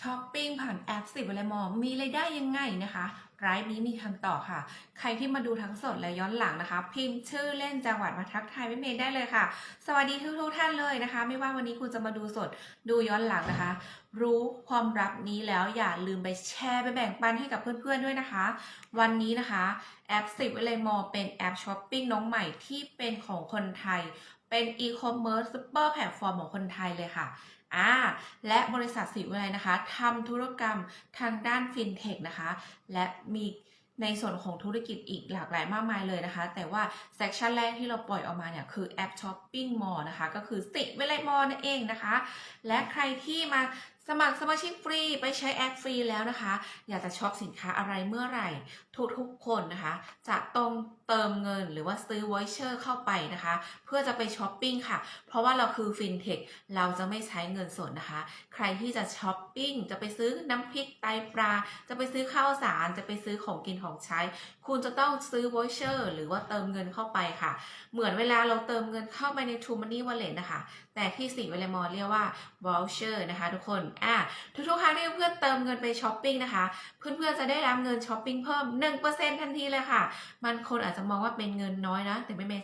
ช้อปปิ้งผ่านแอปสิบอะไรมอมีรายได้ยังไงนะคะไลฟ์นี้มีคำตอบค่ะ ใครที่มาดูทั้งสดและย้อนหลังนะคะ พิมพ์ชื่อเล่นจังหวัดมาทักทายไม่เมย์ได้เลยค่ะ สวัสดีทุกทุกท่านเลยนะคะ ไม่ว่าวันนี้คุณจะมาดูสดดูย้อนหลังนะคะ รู้ความลับนี้แล้วอย่าลืมไปแชร์ไปแบ่งปันให้กับเพื่อนๆด้วยนะคะ วันนี้นะคะแอปสิบอะไรมอเป็นแอปช้อปปิ้งน้องใหม่ที่เป็นของคนไทย เป็นอีคอมเมิร์ซซูเปอร์แพลตฟอร์มของคนไทยเลยค่ะ อ่าและบริษัทสิวิไลนะคะทำธุรกรรมทางด้านฟินเทคนะคะ และมีในส่วนของธุรกิจอีกหลากหลายมากมายเลยนะคะ แต่ว่าเซกชันแรกที่เราปล่อยออกมาเนี่ยคือแอปช้อปปิ้งมอลนะคะ ก็คือสิวิไลมอลนั่นเองนะคะ และใครที่มา สมัครสมาชิกฟรีไปใช้แอปฟรีแล้วนะคะ อยากจะช็อปสินค้าอะไรเมื่อไหร่ ทุกๆคนนะคะ จะต้องเติมเงินหรือว่าซื้อวอยเชอร์เข้าไปนะคะ เพื่อจะไปช้อปปิ้งค่ะ เพราะว่าเราคือฟินเทคเราจะไม่ใช้เงินสดนะคะ ใครที่จะช้อปปิ้งจะไปซื้อน้ำพริกไตปลา จะไปซื้อข้าวสาร จะไปซื้อของกินของใช้ คุณจะต้องซื้อวอยเชอร์หรือว่าเติมเงินเข้าไปค่ะ เหมือนเวลาเราเติมเงินเข้าไปใน True Money Wallet นะคะ แต่ที่สีเวลมอเรียกว่า voucher นะคะทุกคนอะทุกๆครั้งที่เพื่อนเติมเงินไปช้อปปิ้งนะคะ เพื่อนๆจะได้รับเงินช้อปปิ้งเพิ่ม 1%ทันทีเลยค่ะ มันคนอาจจะมองว่าเป็นเงินน้อยนะ แต่ไม่เม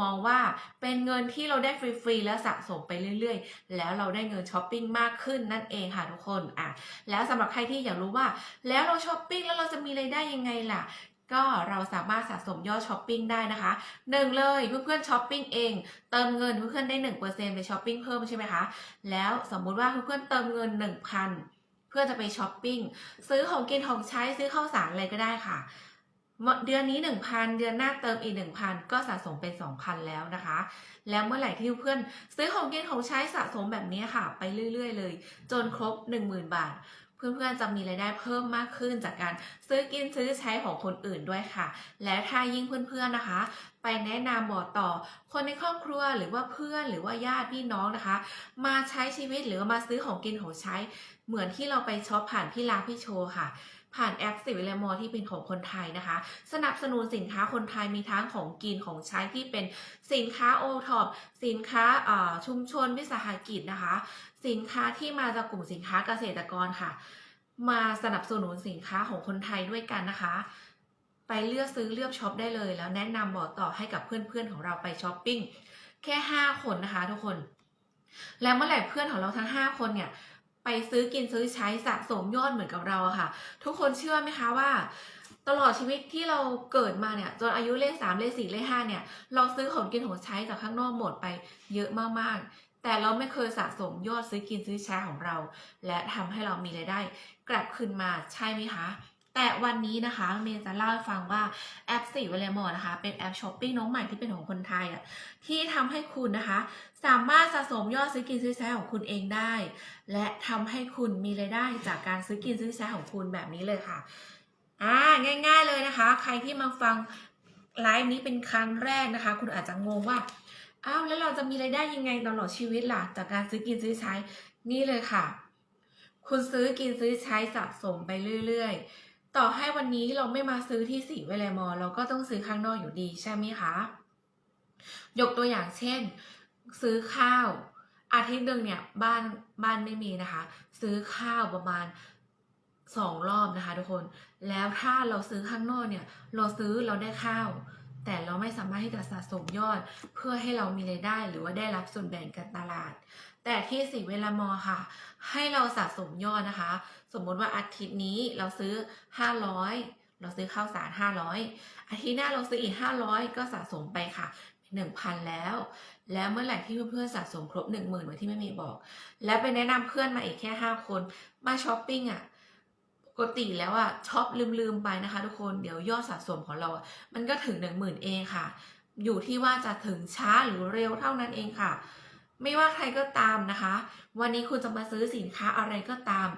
มองว่าเป็นเงินที่เราได้ฟรีๆและสะสมไปเรื่อยๆ แล้วเราได้เงินช้อปปิ้งมากขึ้นนั่นเองค่ะทุกคนอะแล้วสำหรับใครที่อยากรู้ว่า แล้วเราช้อปปิ้งแล้วเราจะมีรายได้ยังไงล่ะ ก็เราสามารถสะสมยอดช้อปปิ้งได้นะคะหนึ่งเลยเพื่อนๆช้อปปิ้งเอง เติมเงินเพื่อนๆได้หนึ่งเปอร์เซ็นไปช้อปปิ้งเพิ่มใช่ไหมคะ แล้วสมมุติว่าเพื่อนๆเติมเงินหนึ่งพันเพื่อจะไปช้อปปิ้งซื้อของกินของใช้ซื้อข้าวสารอะไรก็ได้ค่ะ เดือนนี้ 1,000 เดือนหน้าเติมอีก 1,000 ก็สะสมเป็น 2,000 แล้วนะคะ แล้วเมื่อไหร่ที่เพื่อนซื้อของกินของใช้สะสมแบบนี้ค่ะ ไปเรื่อย ๆ เลย จนครบ 10,000 บาท เพื่อนๆจะมีรายได้เพิ่มมากขึ้นจากการซื้อกินซื้อใช้ของคนอื่นด้วยค่ะ และถ้ายิ่งเพื่อนๆนะคะ ไปแนะนำบอกต่อ คนในครอบครัวหรือว่าเพื่อนหรือว่าญาติพี่น้องนะคะ มาใช้ชีวิตหรือมาซื้อของกินของใช้ เหมือนที่เราไปช็อปผ่านพี่ลาพี่โชว์ค่ะ ผ่านแอปสิวิลมอที่เป็นของคนไทยนะคะ สนับสนุนสินค้าคนไทยมีทั้งของกินของใช้ที่เป็นสินค้าโอท็อปสินค้าอ่าชุมชนวิสาหกิจนะคะ สินค้าที่มาจากกลุ่มสินค้าเกษตรกรค่ะ มาสนับสนุนสินค้าของคนไทยด้วยกันนะคะไปเลือกซื้อเลือกช็อปได้เลย แล้วแนะนำบอกต่อให้กับเพื่อนๆของเราไปช้อปปิ้งแค่ 5 คนนะคะทุกคน แล้วเมื่อไหร่เพื่อนของเราทั้ง 5 คนเนี่ย ไปซื้อกินซื้อใช้สะสมยอดเหมือนกับเราอะค่ะ ทุกคนเชื่อไหมคะว่า ตลอดชีวิตที่เราเกิดมาเนี่ยจนอายุเลขสามเลขสี่เลขห้าเนี่ย เราซื้อของกินของใช้จากข้างนอกหมดไปเยอะมากๆ แต่เราไม่เคยสะสมยอดซื้อกินซื้อใช้ของเรา และทำให้เรามีรายได้ กลับคืนมาใช่ไหมคะ แต่วันนี้นะคะเมย์จะเล่าให้ฟังว่าแอปสี่เวลมอนะคะ เป็นแอปช้อปปิ้งน้องใหม่ที่เป็นของคนไทยอะที่ทำให้คุณนะคะ สามารถสะสมยอดซื้อกินซื้อใช้ของคุณเองได้ และทำให้คุณมีรายได้จากการซื้อกินซื้อใช้ของคุณแบบนี้เลยค่ะอ่าง่าย ๆเลยนะคะ ใครที่มาฟังไลฟ์นี้เป็นครั้งแรกนะคะ คุณอาจจะงงว่าอ้าวแล้วเราจะมีรายได้ยังไงตลอดชีวิตล่ะจากการซื้อกินซื้อใช้นี่เลยค่ะ คุณซื้อกินซื้อใช้สะสมไปเรื่อยๆ ต่อให้วันนี้เราไม่มาซื้อที่สีเวลมอ เราก็ต้องซื้อข้างนอกอยู่ดีใช่ไหมคะ ยกตัวอย่างเช่น ซื้อข้าว อาทิตย์หนึ่งเนี่ยบ้านบ้านไม่มีนะคะ ซื้อข้าวประมาณสองรอบนะคะ ทุกคน แล้วถ้าเราซื้อข้างนอกเนี่ย เราซื้อเราได้ข้าว แต่เราไม่สามารถที่จะสะสมยอด เพื่อให้เรามีรายได้หรือว่าได้รับส่วนแบ่งการตลาด แต่ที่สีเวลามอค่ะ ให้เราสะสมยอดนะคะ สมมติว่าอาทิตย์นี้เราซื้อ 500 เราซื้อข้าวสาร 500 อาทิตย์หน้าเราซื้ออีก 500 ก็สะสมไปค่ะ 1,000 แล้ว แล้วเมื่อไหร่ที่เพื่อนๆสะสมครบ 10,000เหมือนที่แม่มย์บอก แล้วไปแนะนำเพื่อนมาอีกแค่ 5 คน มาช้อปปิ้งอะปกติแล้วอะช็อปลืมๆไปนะคะ ทุกคนเดี๋ยวยอดสะสมของเราอะมันก็ถึง10,000เองค่ะ อยู่ที่ว่าจะถึงช้าหรือเร็วเท่านั้นเองค่ะ ไม่ว่าใครก็ตามนะคะ วันนี้คุณจะมาซื้อสินค้าอะไรก็ตาม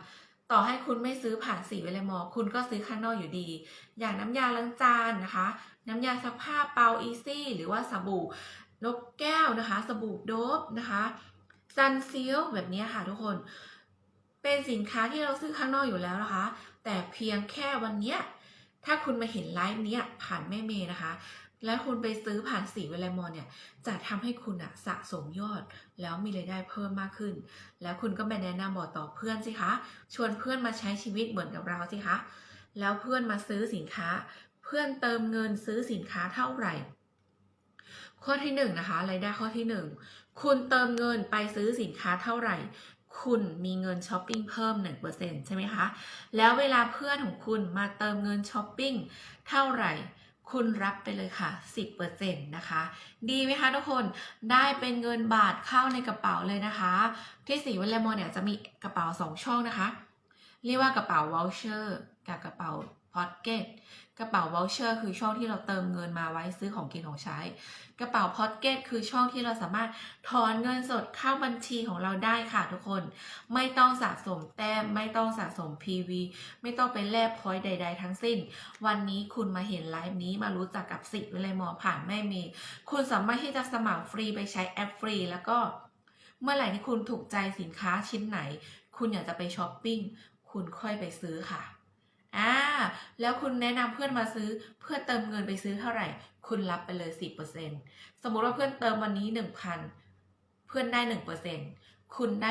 ต่อให้คุณไม่ซื้อผ่านสีเวลมอ คุณก็ซื้อข้างนอกอยู่ดี อย่างน้ำยาล้างจานนะคะ น้ำยาซักผ้าเปาอีซี่ หรือว่าสบู่นกแก้วนะคะ สบู่โดบนะคะซันซิลแบบนี้ค่ะทุกคน เป็นสินค้าที่เราซื้อข้างนอกอยู่แล้วนะคะ แต่เพียงแค่วันเนี้ยถ้าคุณมาเห็นไลฟ์เนี้ยผ่านแม่เมย์นะคะ และคุณไปซื้อผ่านสีเวลามอนเนี่ยจะทำให้คุณอะสะสมยอด แล้วมีรายได้เพิ่มมากขึ้น แล้วคุณก็ไปแนะนำบอกต่อเพื่อนสิคะ ชวนเพื่อนมาใช้ชีวิตเหมือนกับเราสิคะ แล้วเพื่อนมาซื้อสินค้า เพื่อนเติมเงินซื้อสินค้าเท่าไหร่ ข้อที่หนึ่งนะคะรายได้ข้อที่หนึ่งคุณเติมเงินไปซื้อสินค้าเท่าไหร่ คุณมีเงินช้อปปิ้งเพิ่ม 1%ใช่ไหมคะ แล้วเวลาเพื่อนของคุณมาเติมเงินช้อปปิ้งเท่าไหร่ คุณรับไปเลยค่ะ 10%นะคะ ดีไหมคะทุกคน ได้เป็นเงินบาทเข้าในกระเป๋าเลยนะคะ ที่สีวันเลมอนเนี่ยจะมีกระเป๋า 2 ช่องนะคะ เรียกว่ากระเป๋าวอลเชอร์กับกระเป๋าพอตเก็ต กระเป๋า voucher คือช่องที่เราเติมเงินมาไว้ซื้อของกินของใช้ กระเป๋า pocket คือช่องที่เราสามารถถอนเงินสดเข้าบัญชีของเราได้ค่ะทุกคน ไม่ต้องสะสมแต้ม ไม่ต้องสะสม PV ไม่ต้องไปแลกพอยต์ใด ๆ ทั้งสิ้น วันนี้คุณมาเห็นไลฟ์นี้มารู้จักกับสิวิไลมอผ่านแม่เมย์คุณสามารถที่จะสมัครฟรีไปใช้แอปฟรี แล้วก็ เมื่อไหร่ที่คุณถูกใจสินค้าชิ้นไหน คุณอยากจะไปช้อปปิ้งคุณค่อยไปซื้อค่ะ อ่าแล้วคุณแนะนำเพื่อนมาซื้อเพื่อนเติมเงินไปซื้อเท่าไหร่ คุณรับไปเลย10%สมมุติว่าเพื่อนเติมวันนี้1,000เพื่อนได้1%คุณได้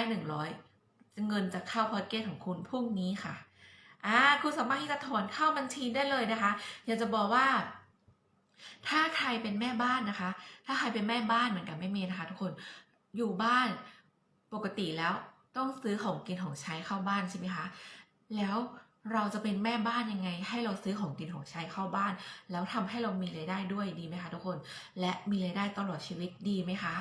100เงินจะเข้าพอตเก็ตของคุณพรุ่งนี้ค่ะอ่าคุณสามารถที่จะถอนเข้าบัญชีได้เลยนะคะ อยากจะบอกว่า ถ้าใครเป็นแม่บ้านนะคะ ถ้าใครเป็นแม่บ้านเหมือนกับแม่เมย์นะคะ ทุกคนอยู่บ้านปกติแล้วต้องซื้อของกินของใช้เข้าบ้านใช่ไหมคะ แล้ว เราจะเป็นแม่บ้านยังไง ให้เราซื้อของกินของใช้เข้าบ้าน แล้วทำให้เรามีรายได้ด้วยดีไหมคะทุกคน และมีรายได้ตลอดชีวิตดีไหมคะ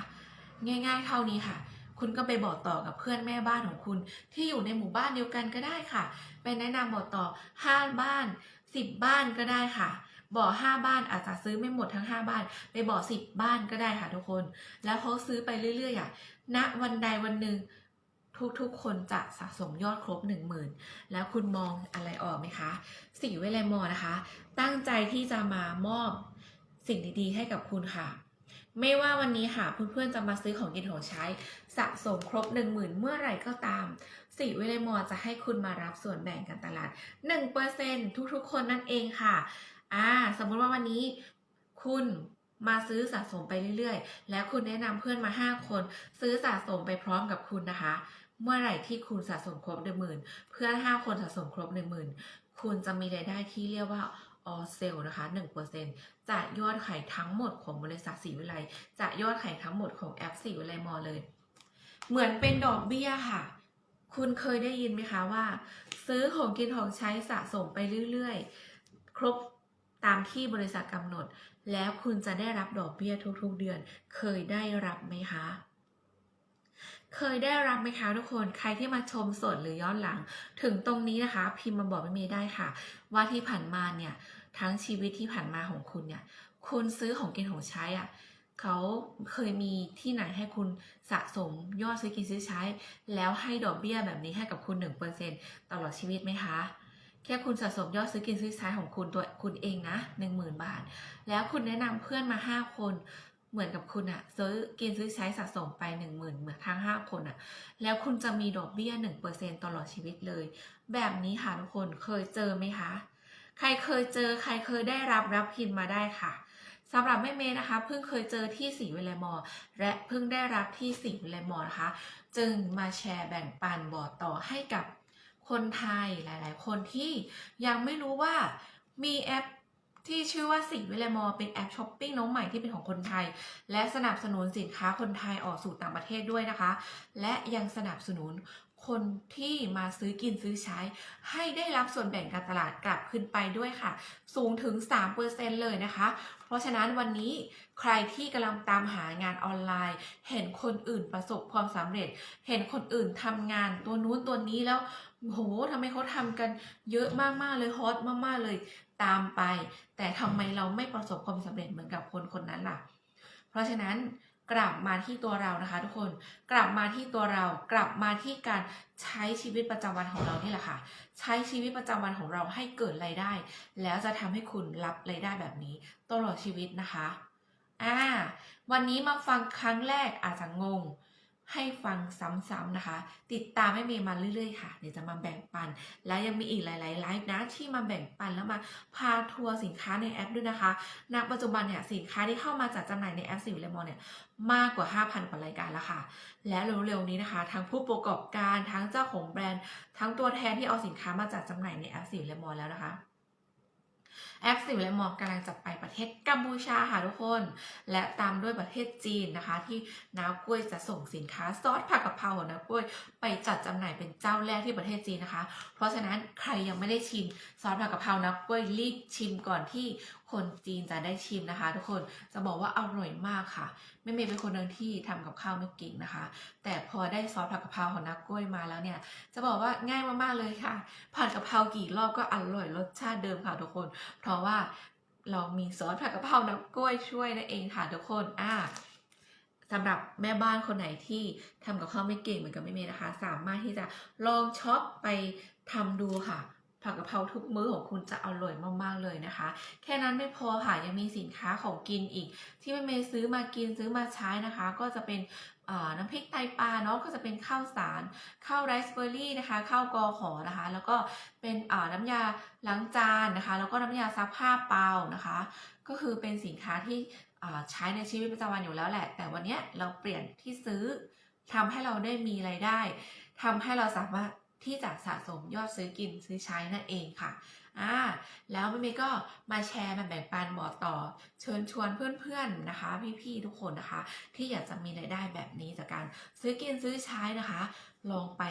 ง่าย ๆ เท่านี้ค่ะ คุณก็ไปบอกต่อกับเพื่อนแม่บ้านของคุณ ที่อยู่ในหมู่บ้านเดียวกันก็ได้ค่ะ ไปแนะนำบอกต่อห้าบ้านสิบบ้านก็ได้ค่ะบอกห้าบ้านอาจจะซื้อไม่หมดทั้งห้าบ้าน ไปบอกสิบบ้านก็ได้ค่ะทุกคน แล้วเขาซื้อไปเรื่อยๆอะณวันใดวันหนึ่ง ทุกๆ คนจะสะสมยอดครบ 1 0,000 แล้วคุณมองอะไรออกไหมคะสีเวลมอนะคะ ตั้งใจที่จะมามอบสิ่งดีๆ ให้กับคุณค่ะ ไม่ว่าวันนี้ค่ะเพื่อนๆจะมาซื้อของกินของใช้ สะสมครบ 10,000 เมื่อไหร่ก็ตามสีเวลมอจะให้คุณมารับส่วนแบ่งการตลาด 1%ทุกๆ คนนั่นเองค่ะอ่าสมมติว่าวันนี้คุณมาซื้อสะสมไปเรื่อยๆ แล้วคุณแนะนำเพื่อนมา 5 คน ซื้อสะสมไปพร้อมกับคุณนะคะ เมื่อไหร่ที่คุณสะสมครบหนึ่งหมื่นเพื่อน5คนสะสมครบหนึ่งหมื่นคุณจะมีรายได้ที่เรียกว่า all sale นะคะ1%จากยอดขายทั้งหมดของบริษัทสีวิไลจากยอดขายทั้งหมดของแอปสีวิไลมอลเลย เหมือนเป็นดอกเบี้ยค่ะ คุณเคยได้ยินไหมคะว่า ซื้อของกินของใช้สะสมไปเรื่อยๆ ครบตามที่บริษัทกำหนด แล้วคุณจะได้รับดอกเบี้ยทุกๆเดือน เคยได้รับไหมคะ เคยได้รับไหมคะทุกคนใครที่มาชมสดหรือย้อนหลัง ถึงตรงนี้นะคะ พิมพ์มาบอกไม่มีได้ค่ะ ว่าที่ผ่านมาเนี่ยทั้งชีวิตที่ผ่านมาของคุณเนี่ย คุณซื้อของกินของใช้อะ่ะเขาเคยมีที่ไหนให้คุณสะสมยอดซื้อกินซื้อใช้ แล้วให้ดอกเบี้ยแบบนี้ให้กับคุณ1%ตลอดชีวิตไหมคะ แค่คุณสะสมยอดซื้อกินซื้อใช้ของคุณตัวคุณเองนะ 10,000 บาท แล้วคุณแนะนำเพื่อนมา 5 คน เหมือนกับคุณอะซื้อกินซื้อใช้สะสมไป 10,000 เหมือนทั้ง 5 คนอะแล้วคุณจะมีดอกเบี้ย 1%ตลอดชีวิตเลย แบบนี้ค่ะทุกคนเคยเจอไหมคะ ใครเคยเจอใครเคยได้รับรับพินมาได้ค่ะสำหรับแม่เมย์นะคะเพิ่งเคยเจอที่สีวิไลมอ และเพิ่งได้รับที่สีวิไลมอนะคะ จึงมาแชร์แบ่งปันบอกต่อให้กับคนไทยหลาย ๆ คนที่ยังไม่รู้ว่ามีแอป ที่ชื่อว่าสีวิไลมอเป็นแอปช้อปปิ้งน้องใหม่ที่เป็นของคนไทย และสนับสนุนสินค้าคนไทยออกสู่ต่างประเทศด้วยนะคะ และยังสนับสนุนคนที่มาซื้อกินซื้อใช้ ให้ได้รับส่วนแบ่งการตลาดกลับขึ้นไปด้วยค่ะ สูงถึง 3%เลยนะคะ เพราะฉะนั้นวันนี้ใครที่กำลังตามหางานออนไลน์ เห็นคนอื่นประสบความสำเร็จ เห็นคนอื่นทำงานตัวนู้นตัวนี้แล้วโหทำไมเขาทำกันเยอะมากๆเลยฮอตมากๆเลย ตามไป แต่ทำไมเราไม่ประสบความสำเร็จเหมือนกับคนคนนั้นล่ะ เพราะฉะนั้นกลับมาที่ตัวเรานะคะ ทุกคนกลับมาที่ตัวเรากลับมาที่การใช้ชีวิตประจำวันของเรานี่แหละค่ะ ใช้ชีวิตประจำวันของเราให้เกิดรายได้ แล้วจะทำให้คุณรับรายได้แบบนี้ตลอดชีวิตนะคะอ่าวันนี้มาฟังครั้งแรกอาจจะงง ให้ฟังซ้ำๆนะคะ ติดตามให้เมย์มาเรื่อยๆค่ะ เดี๋ยวจะมาแบ่งปัน และยังมีอีกหลายๆไลฟ์นะที่มาแบ่งปันแล้วมาพาทัวร์สินค้าในแอปด้วยนะคะณปัจจุบันเนี่ยสินค้าที่เข้ามาจัดจำหน่ายในแอปสิวเลมอนเนี่ยมากกว่า 5,000 กว่ารายการแล้วค่ะ และเร็วๆนี้นะคะ ทั้งผู้ประกอบการทั้งเจ้าของแบรนด์ ทั้งตัวแทนที่เอาสินค้ามาจัดจำหน่ายในแอปสิวเลมอนแล้วนะคะ แอปสิวเลมอนกำลังจะไปประเทศกัมพูชาค่ะทุกคน และตามด้วยประเทศจีนนะคะ ที่น้ากล้วยจะส่งสินค้าซอสผักกะเพราของน้ากล้วย ไปจัดจำหน่ายเป็นเจ้าแรกที่ประเทศจีนนะคะ เพราะฉะนั้นใครยังไม่ได้ชิมซอสผักกะเพราน้ากล้วยรีบชิมก่อนที่คนจีนจะได้ชิมนะคะ ทุกคนจะบอกว่าอร่อยมากค่ะแม่เมย์เป็นคนหนึ่งที่ทำกับข้าวไม่เก่งนะคะ แต่พอได้ซอสผักกะเพราของน้ากล้วยมาแล้วเนี่ย จะบอกว่าง่ายมากๆเลยค่ะ ผัดกะเพรากี่รอบก็อร่อยรสชาติเดิมค่ะทุกคนเพราะว่าเรามีซอสผักกะเพราน้ำกล้วยช่วยนั่นเองค่ะทุกคนอ่าสำหรับแม่บ้านคนไหนที่ทำกับข้าวไม่เก่งเหมือนกับแม่เมย์นะคะ สามารถที่จะลองช็อปไปทำดูค่ะผักกะเพราทุกมื้อของคุณจะอร่อยมากๆเลยนะคะ แค่นั้นไม่พอค่ะยังมีสินค้าของกินอีก ที่แม่เมย์ซื้อมากินซื้อมาใช้นะคะ ก็จะเป็น น้ำพริกไตปลาเนาะก็จะเป็นข้าวสารข้าวไรซ์เบอร์รี่นะคะข้าวกอขอนะคะ แล้วก็เป็นน้ำยาล้างจานนะคะ แล้วก็น้ำยาซักผ้าเปล่านะคะ ก็คือเป็นสินค้าที่ใช้ในชีวิตประจำวันอยู่แล้วแหละ แต่วันนี้เราเปลี่ยนที่ซื้อทำให้เราได้มีไรายได้ทำให้เราสามารถที่จะสะสมยอดซื้อกินซื้อใช้นั่นเองค่ะ อ่าแล้วแม่เมย์ก็มาแชร์มาแบ่งปันบอกต่อ เชิญชวนเพื่อนๆนะคะ พี่ๆทุกคนนะคะ ที่อยากจะมีรายได้แบบนี้จากการซื้อกินซื้อใช้นะคะ ลองไป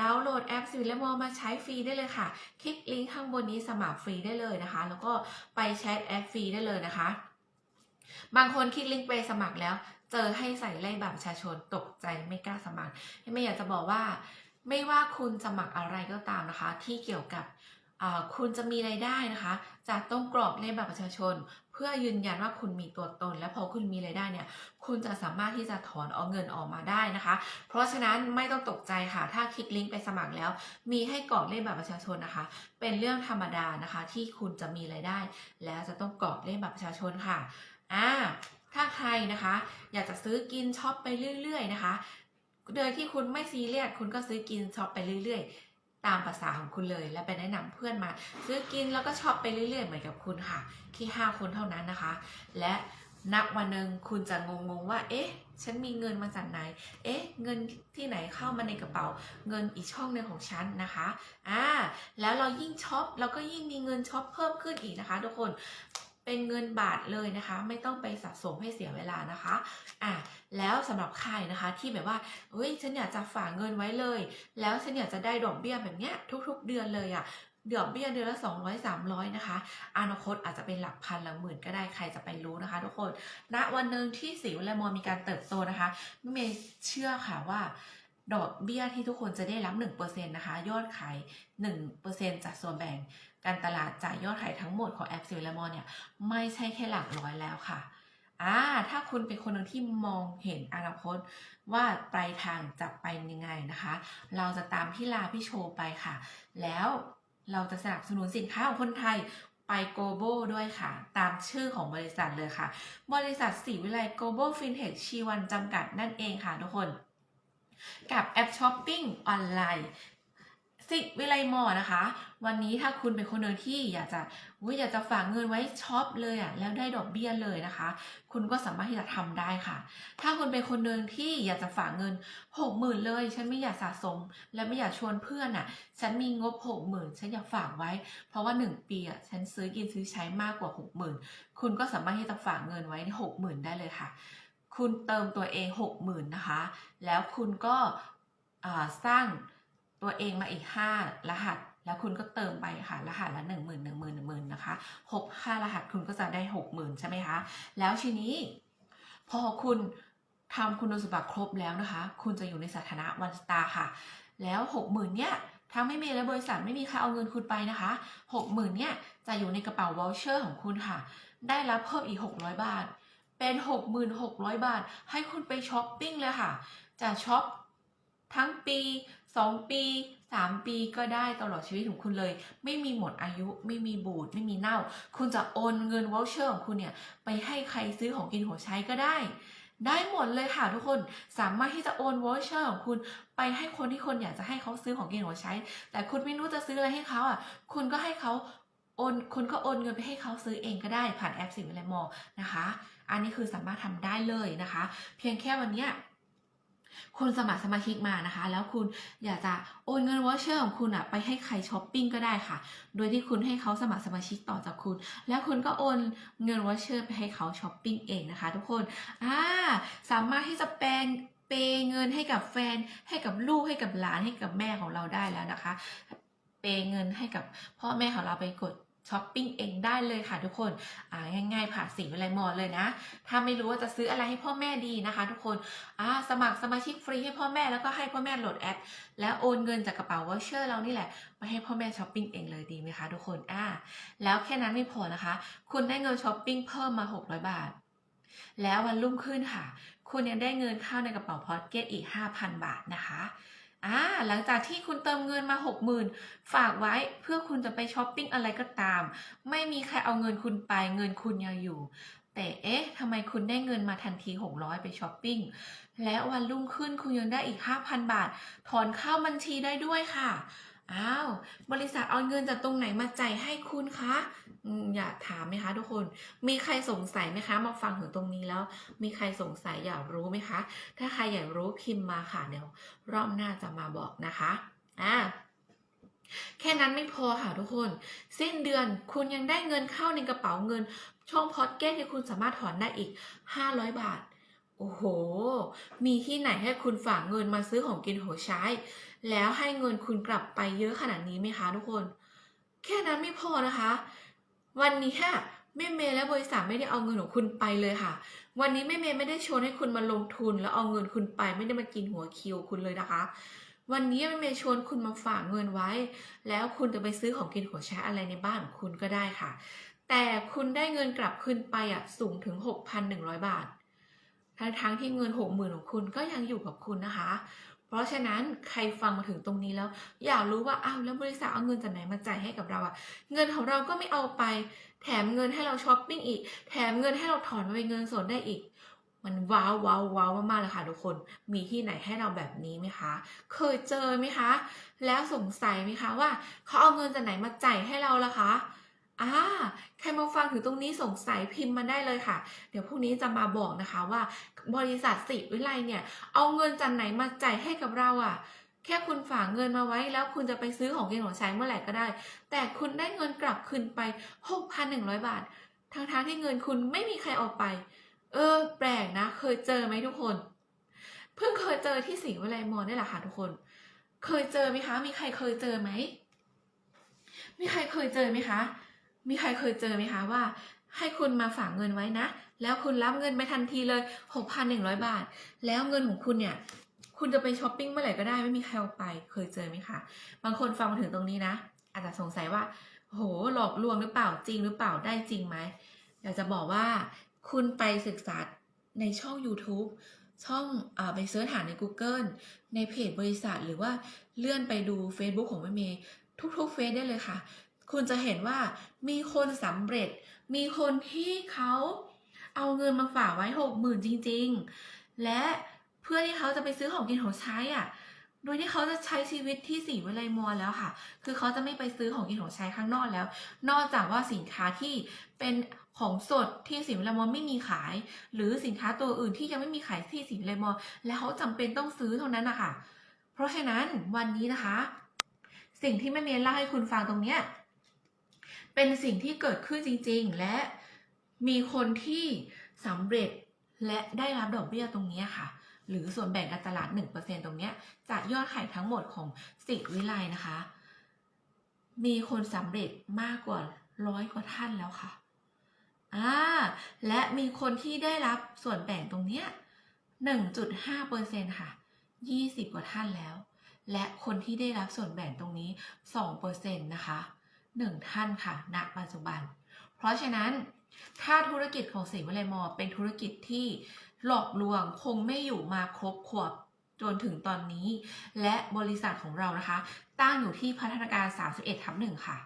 ดาวน์โหลดแอปซิลเลมอมาใช้ฟรีได้เลยค่ะ คลิกลิงก์ข้างบนนี้สมัครฟรีได้เลยนะคะ แล้วก็ไปแชทแอปฟรีได้เลยนะคะ บางคนคลิกลิงก์ไปสมัครแล้ว เจอให้ใส่เลขบัตรประชาชนตกใจไม่กล้าสมัครไม่อยากจะบอกว่า ไม่ว่าคุณสมัครอะไรก็ตามนะคะ ที่เกี่ยวกับ คุณจะมีไรายได้นะคะจะต้องกรอกเลขบัตรประชาชน เพื่อยืนยันว่าคุณมีตัวตน และพอคุณมีไรายได้เนี่ย คุณจะสามารถที่จะถอนเอาเงินออกมาได้นะคะ เพราะฉะนั้นไม่ต้องตกใจค่ะ ถ้าคลิกลิงก์ไปสมัครแล้ว มีให้กรอกเลขบัตรประชาชนนะคะ เป็นเรื่องธรรมดานะคะ ที่คุณจะมีไรายได้ แล้วจะต้องกรอกเลขบัตรประชาชนค่ะอ่าถ้าใครนะคะ อยากจะซื้อกินช็อปไปเรื่อย ๆ นะคะโดยที่คุณไม่ซีเรียสคุณก็ซื้อกินช็อปไปเรื่อย ๆ ตามภาษาของคุณเลย และไปแนะนำเพื่อนมา ซื้อกินแล้วก็ช็อปไปเรื่อยๆ เหมือนกับคุณค่ะ แค่ห้าคนเท่านั้นนะคะ และณวันหนึ่งคุณจะงงๆว่า เอ๊ะ ฉันมีเงินมาจากไหน เอ๊ะ เงินที่ไหนเข้ามาในกระเป๋า เงินอีกช่องหนึ่งของฉันนะคะ อ่า แล้วเรายิ่งช็อปเราก็ยิ่งมีเงินช็อปเพิ่มขึ้นอีกนะคะ ทุกคน เป็นเงินบาทเลยนะคะ ไม่ต้องไปสะสมให้เสียเวลานะคะอะแล้วสำหรับใครนะคะที่แบบว่าเฮ้ยฉันอยากจะฝากเงินไว้เลย แล้วฉันอยากจะได้ดอกเบี้ยแบบเนี้ยทุก ๆ เดือนเลยอะ่ะดอกเบี้ยเดือนละ 200 300 นะคะ อนาคตอาจจะเป็นหลักพันหลักหมื่นก็ได้ใครจะไปรู้นะคะ ทุกคนณวันหนึ่งที่สิวและมอมีการเติบโตนะคะเมย์เชื่อค่ะว่า ดอกเบี้ยที่ทุกคนจะได้รับ 1%นะคะ ยอดขาย 1%จากส่วนแบ่ง การตลาดจากยอดขายทั้งหมดของแอปซิลและมอเนี่ยไม่ใช่แค่หลักร้อยแล้วค่ะอ่าถ้าคุณเป็นคนหนึ่งที่มองเห็นอนาคตว่าปลายทางจะไปยังไงนะคะ เราจะตามพี่ลาพี่โชว์ไปค่ะ แล้วเราจะสนับสนุนสินค้าของคนไทยไป global ด้วยค่ะ ตามชื่อของบริษัทเลยค่ะ บริษัทสีวิไล global fintech ชีวันจำกัดนั่นเองค่ะทุกคน กับแอปช้อปปิ้งออนไลน์สิวิไลมอนะคะ วันนี้ถ้าคุณเป็นคนหนึ่งที่อยากจะอุ๊ยอยากจะฝากเงินไว้ช็อปเลยอะแล้วได้ดอกเบี้ยเลยนะคะ คุณก็สามารถที่จะทำได้ค่ะ ถ้าคุณเป็นคนหนึ่งที่อยากจะฝากเงินหกหมื่นเลย ฉันไม่อยากสะสม และไม่อยากชวนเพื่อนอะ ฉันมีงบหกหมื่นฉันอยากฝากไว้ เพราะว่าหนึ่งปีอะฉันซื้อกินซื้อใช้มากกว่าหกหมื่นคุณก็สามารถที่จะฝากเงินไว้หกหมื่นได้เลยค่ะ คุณเติมตัวเองหกหมื่นนะคะ แล้วคุณก็สร้างตัวเองมาอีก 5 รหัส แล้วคุณก็เติมไปค่ะรหัสละ1 0 0 0 0 1 0 0 0 0 1 0 0 0นหนึ่งหมื่นนะคะ6 5รหัสคุณก็จะได้60,000ใช่ไหมคะแล้วทีนี้ พอคุณทำคุณสมบัติครบแล้วนะคะ คุณจะอยู่ในสถานะวันสตาร์ค่ะ แล้ว60,000เนี่ยทั้งไม่มีและบริษัทไม่มีใครเอาเงินคุณไปนะคะ60,000เนี่ยจะอยู่ในกระเป๋าวอลเชอร์ของคุณค่ะ ได้รับเพิ่มอีก600บาท เป็น6,600บาท ให้คุณไปช้อปปิ้งเลยค่ะ จะช็อปทั้งปี2ปี 3 ปีก็ได้ตลอดชีวิตของคุณเลย ไม่มีหมดอายุไม่มีบูดไม่มีเน่า คุณจะโอนเงินวอลเชอร์ของคุณเนี่ยไปให้ใครซื้อของกินของใช้ก็ได้ ได้หมดเลยค่ะทุกคนสามารถที่จะโอนวอเชอร์ของคุณไปให้คนที่คนอยากจะให้เขาซื้อของกินของใช้ แต่คุณไม่รู้จะซื้ออะไรให้เขาอะคุณก็ให้เขาโอนคุณก็โอนเงินไปให้เขาซื้อเองก็ได้ผ่านแอปสิวิไลมอลนะคะ อันนี้คือสามารถทำได้เลยนะคะ เพียงแค่วันเนี้ย คุณสมัครสมาชิกมานะคะ แล้วคุณอยากจะโอนเงินวอเชอร์ของคุณอะไปให้ใครช้อปปิ้งก็ได้ค่ะ โดยที่คุณให้เขาสมัครสมาชิกต่อจากคุณ แล้วคุณก็โอนเงินวอเชอร์ไปให้เขาช้อปปิ้งเองนะคะ ทุกคนอ่าสามารถที่จะแปลงเปย์เงินให้กับแฟน ให้กับลูกให้กับหลานให้กับแม่ของเราได้แล้วนะคะ เปย์เงินให้กับพ่อแม่ของเราไปกด ช้อปปิ้งเองได้เลยค่ะทุกคนอ่าง่ายๆผ่านสีวิไลมอลเลยนะ ถ้าไม่รู้ว่าจะซื้ออะไรให้พ่อแม่ดีนะคะ ทุกคนอ่าสมัครสมาชิกฟรีให้พ่อแม่แล้วก็ให้พ่อแม่โหลดแอป แล้วโอนเงินจากกระเป๋าวอเชอร์เรานี่แหละไปให้พ่อแม่ช้อปปิ้งเองเลยดีไหมคะทุกคนอ่าแล้วแค่นั้นไม่พอนะคะ คุณได้เงินช้อปปิ้งเพิ่มมา 600 บาท แล้ววันรุ่งขึ้นค่ะ คุณยังได้เงินเข้าในกระเป๋าพอตเก็ตอีก 5,000 บาทนะคะ อ่าหลังจากที่คุณเติมเงินมา 60,000 ฝากไว้เพื่อคุณจะไปช้อปปิ้งอะไรก็ตาม ไม่มีใครเอาเงินคุณไปเงินคุณยังอยู่ แต่เอ๊ะทำไมคุณได้เงินมาทันที 600 ไปช้อปปิ้ง และวันรุ่งขึ้นคุณยังได้อีก 5,000 บาท ถอนเข้าบัญชีได้ด้วยค่ะ อ้าวบริษัทเอาเงินจากตรงไหนมาจ่ายให้คุณคะอืมอยากถามไหมคะทุกคน มีใครสงสัยไหมคะ มาฟังถึงตรงนี้แล้ว มีใครสงสัยอยากรู้ไหมคะ ถ้าใครอยากรู้พิมพ์มาค่ะเดี๋ยวรอบหน้าจะมาบอกนะคะอ่าแค่นั้นไม่พอค่ะทุกคน สิ้นเดือนคุณยังได้เงินเข้าในกระเป๋าเงิน ช่องพอดเก็ตที่คุณสามารถถอนได้อีก 500 บาท โอ้โห มีที่ไหนให้คุณฝากเงินมาซื้อของกินของใช้ แล้วให้เงินคุณกลับไปเยอะขนาดนี้ไหมคะทุกคน แค่นั้นไม่พอนะคะ วันนี้ค่ะแม่เมย์และบริษัทไม่ได้เอาเงินของคุณไปเลยค่ะ วันนี้แม่เมย์ไม่ได้ชวนให้คุณมาลงทุน แล้วเอาเงินคุณไปไม่ได้มากินหัวคิวคุณเลยนะคะ วันนี้แม่เมย์ชวนคุณมาฝากเงินไว้ แล้วคุณจะไปซื้อของกินของใช้อะไรในบ้านของคุณก็ได้ค่ะ แต่คุณได้เงินกลับคืนไปอะสูงถึง 6,100 บาททั้งทั้งๆที่เงิน 60,000ของคุณก็ยังอยู่กับคุณนะคะ เพราะฉะนั้นใครฟังมาถึงตรงนี้แล้ว อยากรู้ว่าอ้าวแล้วบริษัทเอาเงินจากไหนมาจ่ายให้กับเราอะเงินของเราก็ไม่เอาไป แถมเงินให้เราช้อปปิ้งอีก แถมเงินให้เราถอนมาเป็นเงินสดได้อีก มันว้าวว้าวว้าวมากๆเลยค่ะทุกคน มีที่ไหนให้เราแบบนี้ไหมคะ เคยเจอไหมคะ แล้วสงสัยไหมคะว่าเขาเอาเงินจากไหนมาจ่ายให้เราล่ะคะ อ่าใครมาฟังถึงตรงนี้สงสัยพิมพ์มาได้เลยค่ะ เดี๋ยวพรุ่งนี้จะมาบอกนะคะว่า บริษัทสิวิไลเนี่ย เอาเงินจากไหนมาจ่ายให้กับเราอะ่ะ แค่คุณฝากเงินมาไว้ แล้วคุณจะไปซื้อของกินของใช้เมื่อไหร่ก็ได้ แต่คุณได้เงินกลับคืนไป 6,100 บาททั้งๆที่เงินคุณไม่มีใครเอาไป เออ แปลกนะ เคยเจอไหมทุกคน เพิ่งเคยเจอที่สิงห์วิไลมอนี่แหละค่ะทุกคน เคยเจอไหมคะ มีใครเคยเจอไหมมีใครเคยเจอไหมคะ มีใครเคยเจอไหมคะว่า ให้คุณมาฝากเงินไว้นะ แล้วคุณรับเงินไปทันทีเลย 6,100 บาท แล้วเงินของคุณเนี่ย คุณจะไปช้อปปิ้งเมื่อไหร่ก็ได้ไม่มีใครเอาไป เคยเจอไหมคะ บางคนฟังมาถึงตรงนี้นะ อาจจะสงสัยว่า โห หลอกลวงหรือเปล่า จริงหรือเปล่า ได้จริงไหม อยากจะบอกว่า คุณไปศึกษาในช่อง YouTube ช่องอไปเสิร์ชหาใน Google ในเพจบริษัทหรือว่าเลื่อนไปดู Facebook ของแม่เมย์ทุกๆเฟซได้เลยค่ะ คุณจะเห็นว่ามีคนสำเร็จ มีคนที่เขาเอาเงินมาฝากไว้หกหมื่นจริง ๆ และเพื่อที่เขาจะไปซื้อของกินของใช้อะโดยที่เขาจะใช้ชีวิตที่สีวิไลมอแล้วค่ะ คือเขาจะไม่ไปซื้อของกินของใช้ข้างนอกแล้ว นอกจากว่าสินค้าที่เป็นของสดที่สีวิไลมอไม่มีขาย หรือสินค้าตัวอื่นที่ยังไม่มีขายที่สีวิไลมอแล้วเขาจำเป็นต้องซื้อเท่านั้นนะคะเพราะฉะนั้นวันนี้นะคะ สิ่งที่แม่เมย์เล่าให้คุณฟังตรงเนี้ย เป็นสิ่งที่เกิดขึ้นจริง ๆ และมีคนที่สำเร็จและได้รับดอกเบี้ยตรงนี้ค่ะ หรือส่วนแบ่งการตลาด 1%ตรงเนี้จากยอดขายทั้งหมดของสิทธิ์วิไลนะคะ มีคนสำเร็จมากกว่าร้อยกว่าท่านแล้วค่ะอ่าและมีคนที่ได้รับส่วนแบ่งตรงเนี้ย1.5%ค่ะ 20 กว่าท่านแล้ว และคนที่ได้รับส่วนแบ่งตรงนี้ 2%นะคะ 1 ท่านค่ะ ณ ปัจจุบัน เพราะฉะนั้นถ้าธุรกิจของสีวิไลมอเป็นธุรกิจที่หลอกลวงคงไม่อยู่มาครบขวบจนถึงตอนนี้ และบริษัทของเรานะคะ ตั้งอยู่ที่พัฒนาการ 31ทับ1ค่ะ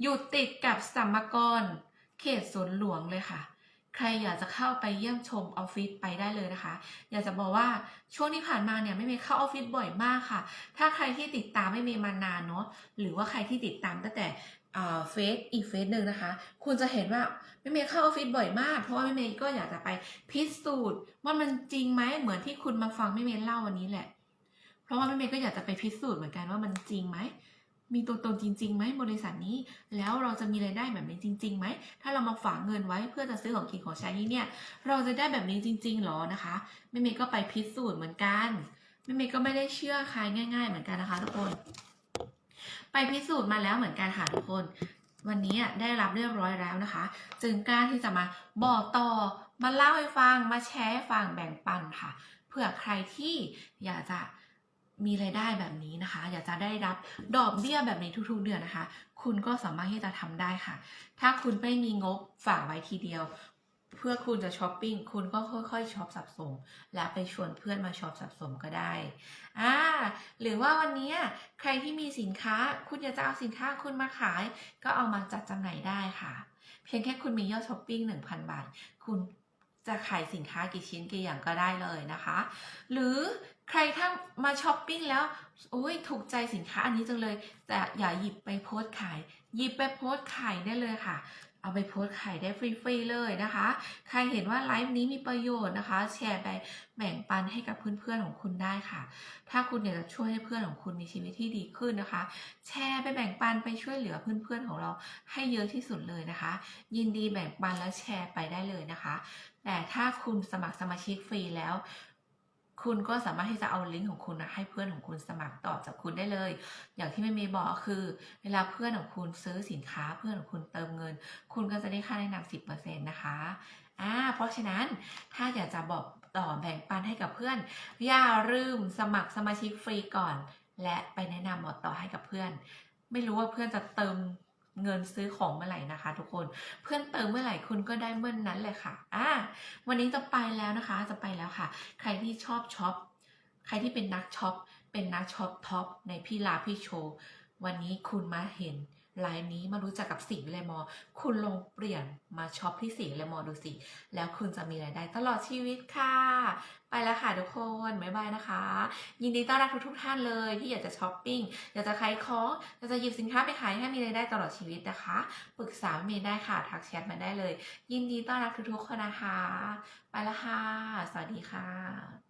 อยู่ติดกับสัมมกรเขตสวนหลวงเลยค่ะ ใครอยากจะเข้าไปเยี่ยมชมออฟฟิศไปได้เลยนะคะ อยากจะบอกว่าช่วงที่ผ่านมาเนี่ยไม่เมย์เข้าออฟฟิศบ่อยมากค่ะ ถ้าใครที่ติดตามไม่เมย์มานานเนาะหรือว่าใครที่ติดตามตั้งแต่ เฟซอีกเฟซหนึ่งนะคะ คุณจะเห็นว่าไม่เมย์เข้าออฟฟิศบ่อยมาก เพราะว่าไม่เมย์ก็อยากจะไปพิสูจน์ว่ามันจริงไหมเหมือนที่คุณมาฟังไม่เมย์เล่าวันนี้แหละ เพราะว่าไม่เมย์ก็อยากจะไปพิสูจน์เหมือนกันว่ามันจริงไหมมีตัวตนจริงๆไหมบริษัทนี้ แล้วเราจะมีรายได้แบบนี้จริงๆไหมถ้าเรามาฝากเงินไว้เพื่อจะซื้อของกินของใช้นี้เนี่ย เราจะได้แบบนี้จริงๆหรอนะคะแม่เมย์ก็ไปพิสูจน์เหมือนกันแม่เมย์ก็ไม่ได้เชื่อใครง่าย ๆ เหมือนกันนะคะทุกคน ไปพิสูจน์มาแล้วเหมือนกันค่ะทุกคน วันนี้ได้รับเรียบร้อยแล้วนะคะ จึงกล้าที่จะมาบอกต่อมาเล่าให้ฟังมาแชร์ให้ฟังแบ่งปันค่ะเผื่อใครที่อยากจะมีรายได้แบบนี้นะคะ อยากจะได้รับดอกเบี้ยแบบนี้ทุกๆเดือนนะคะ คุณก็สามารถที่จะทำได้ค่ะ ถ้าคุณไม่มีงบฝากไว้ทีเดียว เพื่อคุณจะช้อปปิ้งคุณก็ค่อยๆช็อปสับสม และไปชวนเพื่อนมาช็อปสับสมก็ได้อ่าหรือว่าวันนี้ใครที่มีสินค้า คุณอยากจะเอาสินค้าคุณมาขาย ก็เอามาจัดจำหน่ายได้ค่ะ เพียงแค่คุณมียอดช้อปปิ้ง1,000 บาท คุณจะขายสินค้ากี่ชิ้นกี่อย่างก็ได้เลยนะคะ หรือใครถ้ามาช้อปปิ้งแล้วโอ้ยถูกใจสินค้าอันนี้จังเลย แต่อย่าหยิบไปโพสต์ขาย หยิบไปโพสต์ขายได้เลยค่ะ เอาไปโพสขายได้ฟรีๆเลยนะคะ ใครเห็นว่าไลฟ์นี้มีประโยชน์นะคะ แชร์ไปแบ่งปันให้กับเพื่อนๆของคุณได้ค่ะ ถ้าคุณอยากจะช่วยให้เพื่อนของคุณมีชีวิตที่ดีขึ้นนะคะ แชร์ไปแบ่งปันไปช่วยเหลือเพื่อนๆของเราให้เยอะที่สุดเลยนะคะ ยินดีแบ่งปันและแชร์ไปได้เลยนะคะ แต่ถ้าคุณสมัครสมาชิกฟรีแล้ว คุณก็สามารถที่จะเอาลิงก์ของคุณนะให้เพื่อนของคุณสมัครต่อจากคุณได้เลย อย่างที่ไม่มีบอกคือ เวลาเพื่อนของคุณซื้อสินค้าเพื่อนของคุณเติมเงิน คุณก็จะได้ค่าแนะนำ10%นะคะอ่าเพราะฉะนั้นถ้าอยากจะบอกต่อแบ่งปันให้กับเพื่อน อย่าลืมสมัครสมาชิกฟรีก่อน และไปแนะนำบอกต่อให้กับเพื่อน ไม่รู้ว่าเพื่อนจะเติม เงินซื้อของเมื่อไหร่นะคะ ทุกคนเพื่อนเติมเมื่อไหร่คุณก็ได้เมื่อนนั้นเลยค่ะอ่าวันนี้จะไปแล้วนะคะจะไปแล้วค่ะ ใครที่ชอบช็อปใครที่เป็นนักช็อปเป็นนักช็อปท็อปในพี่ลาพี่โชว์วันนี้คุณมาเห็น ไลน์นี้มารู้จักกับสีวิไลมอ คุณลองเปลี่ยนมาช็อปที่สีวิไลมอดูสิ แล้วคุณจะมีรายได้ตลอดชีวิตค่ะ ไปแล้วค่ะทุกคน บ๊ายบายนะคะ ยินดีต้อนรับทุกๆท่านเลยที่อยากจะช้อปปิ้ง อยากจะขายของ อยากจะหยิบสินค้าไปขายให้มีรายได้ตลอดชีวิตนะคะ ปรึกษาเมย์ได้ค่ะ ทักแชทมาได้เลย ยินดีต้อนรับทุกๆคนนะคะ ไปแล้วค่ะ สวัสดีค่ะ